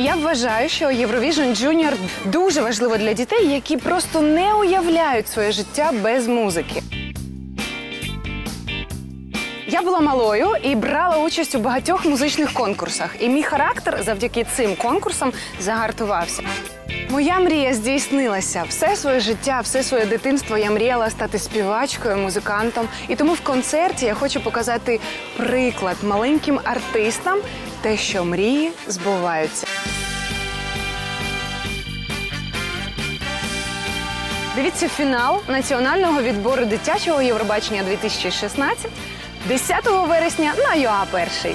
Я вважаю, що Eurovision Junior дуже важливо для дітей, які просто не уявляють своє життя без музики. Я була малою і брала участь у багатьох музичних конкурсах. І мій характер завдяки цим конкурсам загартувався. Моя мрія здійснилася. Все своє життя, все своє дитинство я мріяла стати співачкою, музикантом. І тому в концерті я хочу показати приклад маленьким артистам, те, що мрії збуваються. Дивіться фінал національного відбору дитячого Євробачення 2016 10 вересня на ЮА Перший.